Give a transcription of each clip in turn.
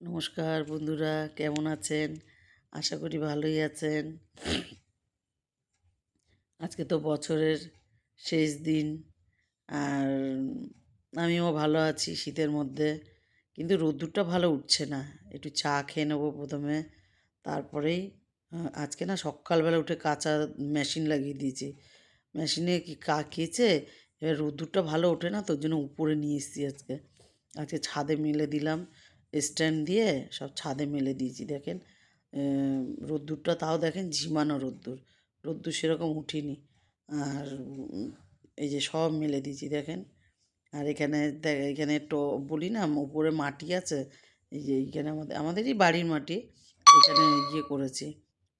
নমস্কার বন্ধুরা, কেমন আছেন? আশা করি ভালোই আছেন। আজকে তো বছরের শেষ দিন আর আমিও ভালো আছি শীতের মধ্যে, কিন্তু রোদ্দুরটা ভালো উঠছে না। একটু চা খেয়ে নেব প্রথমে, তারপরেই আজকে না সকালবেলা উঠে কাঁচা মেশিন লাগিয়ে দিয়েছি। মেশিনে কি কা কেচে, এবার রোদ্দুরটা ভালো ওঠে না, তোর জন্য উপরে নিয়ে এসেছি আজকে। আজকে ছাদে মেলে দিলাম স্ট্যান্ড দিয়ে সব ছাদে মেলে দিয়েছি, দেখেন। রোদ্দুরটা তাও দেখেন ঝিমানো রোদ্দুর। রোদ্দুর সেরকম উঠিনি। আর এই যে সব মেলে দিয়েছি, দেখেন। আর এখানে এখানে তো বলি না উপরে মাটি আছে। এই যে এইখানে আমাদের, আমাদেরই বাড়ির মাটি। এখানে ইয়ে করেছি।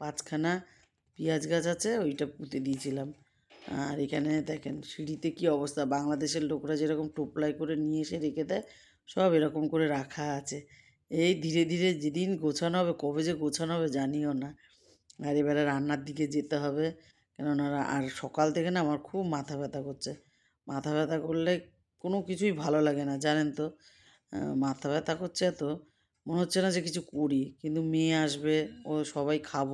পাঁচখানা পেঁয়াজ গাছ আছে, ওইটা পুঁতে দিয়েছিলাম। আর এখানে দেখেন সিঁড়িতে কি অবস্থা? বাংলাদেশের লোকরা যেরকম টোপলাই করে নিয়ে এসে রেখে দেয় সব এরকম করে রাখা আছে। এই ধীরে ধীরে যেদিন গোছানো হবে, কবে যে গোছানো হবে জানিও না। আর এবারে রান্নার দিকে যেতে হবে। কেননা আর সকাল থেকে না আমার খুব মাথা ব্যথা করছে। মাথা ব্যথা করলে কোনো কিছুই ভালো লাগে না, জানেন তো? মাথা ব্যথা করছে এত মনে হচ্ছে না যে কিছু করি। কিন্তু মেয়ে আসবে, ও সবাই খাব।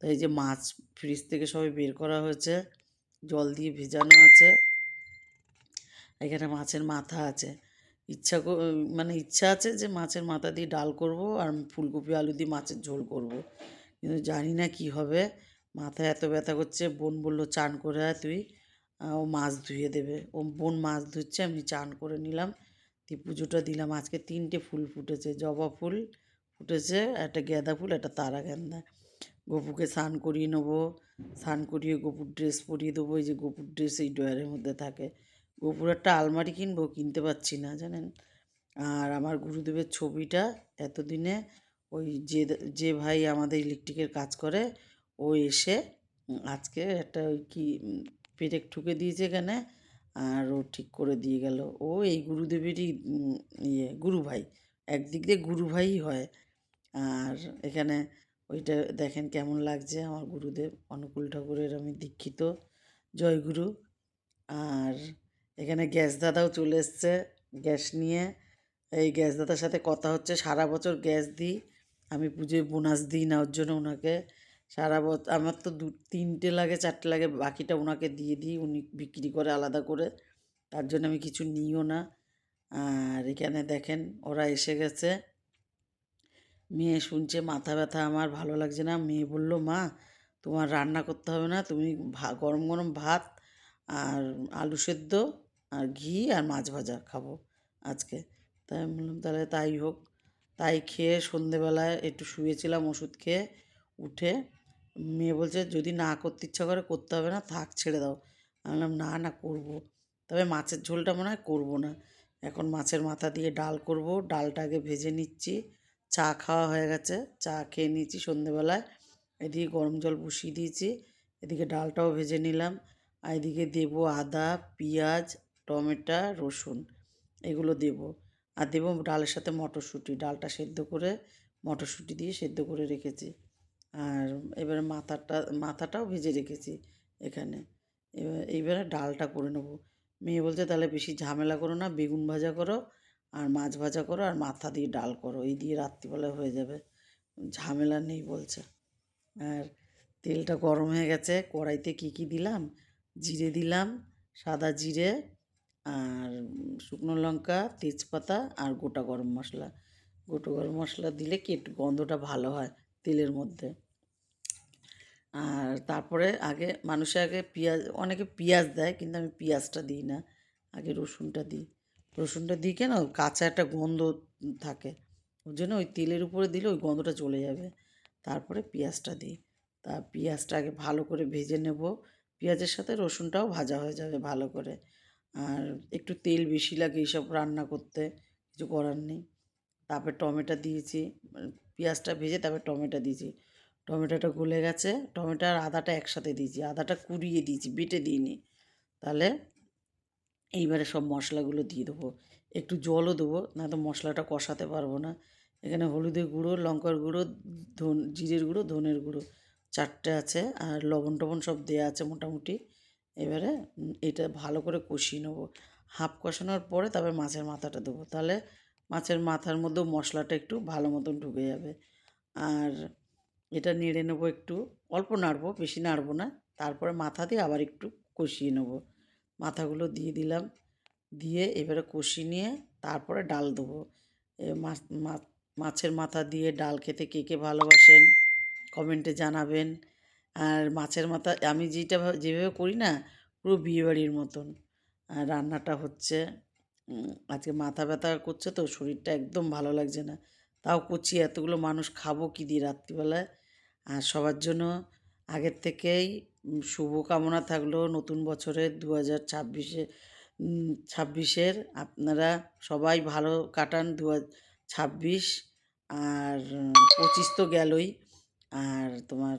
তাই যে মাছ ফ্রিজ থেকে সবাই বের করা হয়েছে, জল দিয়ে ভেজানো আছে। এখানে মাছের মাথা আছে। ইচ্ছা মানে ইচ্ছা আছে যে মাছের মাথা দিয়ে ডাল করব আর ফুলকপি, আলু দিয়ে মাছের ঝোল করব। কিন্তু জানি না কি হবে। মাথা এত ব্যথা করছে, বোন বলল, চান করে তুই। ও মাছ ধুয়ে দেবে। ও বোন মাছ ধুচ্ছে, আমি চান করে নিলাম। দিয়ে পুজোটা দিলাম। আজকে তিনটে ফুল ফুটেছে, জবা ফুল ফুটেছে, একটা গাঁদা ফুল, একটা তারা গেন্দা গপুকে স্নান করিয়ে নেব, স্নান করিয়ে গপুর ড্রেস পরিয়ে দেবো। এই যে গপুর ড্রেস এই ড্রয়ারের মধ্যে থাকে। গপুর একটা আলমারি কিনবো, কিনতে পারছি না, জানেন? আর আমার গুরুদেবের ছবিটা এতদিনে ওই যে যে ভাই আমাদের ইলেকট্রিকের কাজ করে, ও এসে আজকে একটা ওই কি পেরেক ঠুকে দিয়েছে এখানে, আর ও ঠিক করে দিয়ে গেল। ও এই গুরুদেবেরই ইয়ে গুরু ভাই। একদিক দিয়ে গুরু ভাইই হয়। আর এখানে ওইটা দেখেন কেমন লাগছে, আমার গুরুদেব, অনুকূল ঠাকুরের আমি দীক্ষিত, জয়গুরু। আর এখানে গ্যাস দাদাও চলে এসছে গ্যাস নিয়ে। এই গ্যাস দাদার সাথে কথা হচ্ছে, সারা বছর গ্যাস দিই। আমি পুজোয় বোনাস দিই না ওর জন্য ওনাকে। সারা বছর আমার তো দু, তিনটে লাগে, চারটে লাগে, বাকিটা ওনাকে দিয়ে দিই, উনি বিক্রি করে আলাদা করে। তার জন্য আমি কিছু নিইও না। আর এখানে দেখেন, ওরা এসে গেছে। মেয়ে শুনছে, মাথা ব্যথা আমার, ভালো লাগছে না। মেয়ে বলল, মা, তোমার রান্না করতে হবে না, তুমি ভা- গরম গরম ভাত আর আলু সেদ্ধ আর ঘি আর মাছ ভাজা খাব আজকে। তাই আমি বললাম, তাহলে তাই হোক। তাই খেয়ে সন্ধেবেলায় একটু শুয়েছিলাম ওষুধ খেয়ে, উঠে মেয়ে বলছে, যদি না করতে ইচ্ছা করে, করতে হবে না, থাক, ছেড়ে দাও। আমি বললাম, না না, করব। তবে মাছের ঝোলটা মনে হয় করব না। এখন মাছের মাথা দিয়ে ডাল করব, ডালটা আগে ভেজে নিচ্ছি, চা খাওয়া হয়ে গেছে, চা খেয়ে নিয়েছি সন্ধেবেলায়। এদিকে গরম জল বসিয়ে দিয়েছি, এদিকে ডালটাও ভেজে নিলাম, আর এদিকে দেবো আদা, পেঁয়াজ টমেটো, রসুন এগুলো দেবো। আর দেবো ডালের সাথে মটরশুঁটি। ডালটা সেদ্ধ করে মটরশুঁটি দিয়ে সেদ্ধ করে রেখেছি। আর এবারে মাথাটা, মাথাটাও ভেজে রেখেছি এখানে। এবার এইবারে ডালটা করে নেব। মেয়ে বলছে, তাহলে বেশি ঝামেলা করো না, বেগুন ভাজা করো আর মাছ ভাজা করো আর মাথা দিয়ে ডাল করো। এই দিয়ে রাত্রিবেলা হয়ে যাবে। ঝামেলা নেই, বলছে। আর তেলটা গরম হয়ে গেছে। কড়াইতে কী কী দিলাম? জিরে দিলাম, সাদা জিরে আর শুকনো লঙ্কা, তেজপাতা আর গোটা গরম মশলা। গোটা গরম মশলা দিলে কি একটু গন্ধটা ভালো হয় তেলের মধ্যে। আর তারপরে আগে, মানুষে আগে পেঁয়াজ, অনেকে পেঁয়াজ দেয় কিন্তু আমি পেঁয়াজটা দিই না। আগে রসুনটা দিই। রসুনটা দিই কেন? কাঁচা একটা গন্ধ থাকে। ওই জন্য ওই তেলের উপরে দিলে ওই গন্ধটা চলে যাবে। তারপরে পেঁয়াজটা দিই। তা পেঁয়াজটা আগে ভালো করে ভেজে নেব। পেঁয়াজের সাথে রসুনটাও ভাজা হয়ে যাবে ভালো করে। আর একটু তেল বেশি লাগে এইসব রান্না করতে, কিছু করার নেই। তারপরে টমেটো দিয়েছি মানে পেঁয়াজটা ভেজে তারপরে টমেটো দিয়েছি। টমেটোটা গলে গেছে, টমেটো আর আদাটা একসাথে দিয়েছি। আদাটা কুড়িয়ে দিয়েছি, বেটে দিইনি। তাহলে এইবারে সব মশলাগুলো দিয়ে দেবো। একটু জলও দেবো, না তো মশলাটা কষাতে পারব না। এখানে হলুদের গুঁড়ো, লঙ্কার গুঁড়ো, ধন, জিরের গুঁড়ো, ধনের গুঁড়ো, চারটে আছে। আর লবণ টবণ সব দেওয়া আছে মোটামুটি। এবারে এটা ভালো করে কষিয়ে নেব। হাফ কষানোর পরে তারপরে মাছের মাথাটা দেবো। তাহলে মাছের মাথার মধ্যেও মশলাটা একটু ভালো মতন ঢুকে যাবে। আর এটা নেড়ে নেব একটু। অল্প নাড়বো, বেশি নাড়বো না। তারপরে মাথা দিয়ে আবার একটু কষিয়ে নেব। মাথাগুলো দিয়ে দিলাম। দিয়ে এবারে কষিয়ে নিয়ে তারপরে ডাল দেবো। মাছের মাথা দিয়ে ডাল খেতে কে কে ভালোবাসেন, কমেন্টে জানাবেন। আর মাছের মাথা, আমি যেটা যেভাবে করি না, পুরো বিয়েবাড়ির মতন। আর রান্নাটা হচ্ছে আজকে মাথা ব্যথা করছে তো শরীরটা একদম ভালো লাগছে না। তাও করছি, এতগুলো মানুষ খাব কি দিয়ে রাত্রিবেলায় আর সবার জন্য আগের থেকেই শুভকামনা থাকল নতুন বছরের দু হাজার ছাব্বিশে ছাব্বিশের। আপনারা সবাই ভালো কাটান দু ছাব্বিশ। আর, পঁচিশ তো গেলই। আর তোমার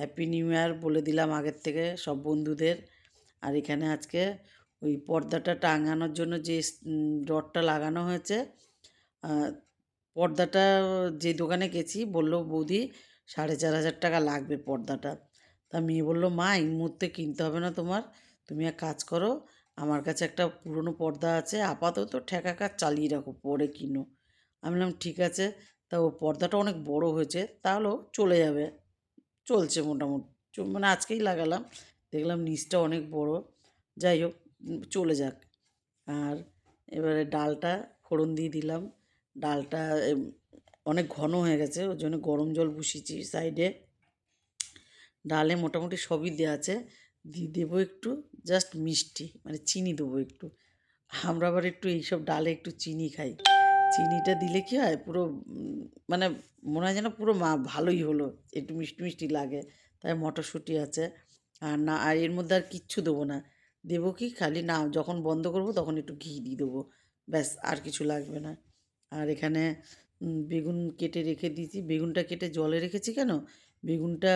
হ্যাপি নিউ ইয়ার বলে দিলাম আগের থেকে সব বন্ধুদের। আর এখানে আজকে ওই পর্দাটা টাঙানোর জন্য যে রডটা লাগানো হয়েছে পর্দাটা যে দোকানে গেছি বলল, বৌদি, সাড়ে চার হাজার টাকা লাগবে পর্দাটা। তা মেয়ে বলল, মা, এই মুহূর্তে কিনতে হবে না তোমার। তুমি এক কাজ করো, আমার কাছে একটা পুরনো পর্দা আছে, আপাতত ঠেকা কাজ চালিয়ে রাখো, পরে কিনো। আমি বললাম, ঠিক আছে। তা ও পর্দাটা অনেক বড় হয়েছে, তাহলেও চলে যাবে। চলছে মোটামুটি। মানে আজকেই লাগালাম, দেখলাম নিচটা অনেক বড়। যাই হোক চলে যাক। আর এবারে ডালটা ফোড়ন দিয়ে দিলাম। ডালটা অনেক ঘন হয়ে গেছে ওই জন্য গরম জল বসিয়েছি সাইডে। ডালে মোটামুটি সবই দেওয়া আছে। দিয়ে দেবো একটু জাস্ট মিষ্টি মানে চিনি দেবো একটু। আমরা আবার একটু এইসব ডালে একটু চিনি খাই। চিনিটা দিলে কি হয়, পুরো মানে মনে হয় যেন পুরো মা ভালোই হলো, একটু মিষ্টি মিষ্টি লাগে, তাই মটরশুঁটি আছে, আর না, আর এর মধ্যে আর কিচ্ছু দেবো না, দেবো কি খালি না, যখন বন্ধ করব তখন একটু ঘি দিয়ে দেবো, ব্যাস, আর কিছু লাগবে না, আর এখানে বেগুন কেটে রেখে দিয়েছি, বেগুনটা কেটে জলে রেখেছি কেন, বেগুনটা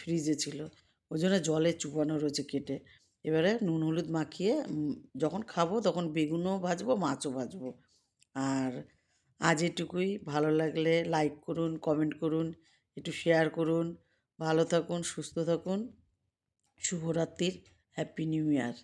ফ্রিজে ছিল, ওই জন্য জলে চুপানো রয়েছে কেটে, এবারে নুন হলুদ মাখিয়ে যখন খাব তখন বেগুনও ভাজবো, মাছও ভাজবো, আর আজ এটুকুই। ভালো লাগলে লাইক করুন কমেন্ট করুন, একটু শেয়ার করুন। ভালো থাকুন, সুস্থ থাকুন। শুভরাত্রির হ্যাপি নিউ ইয়ার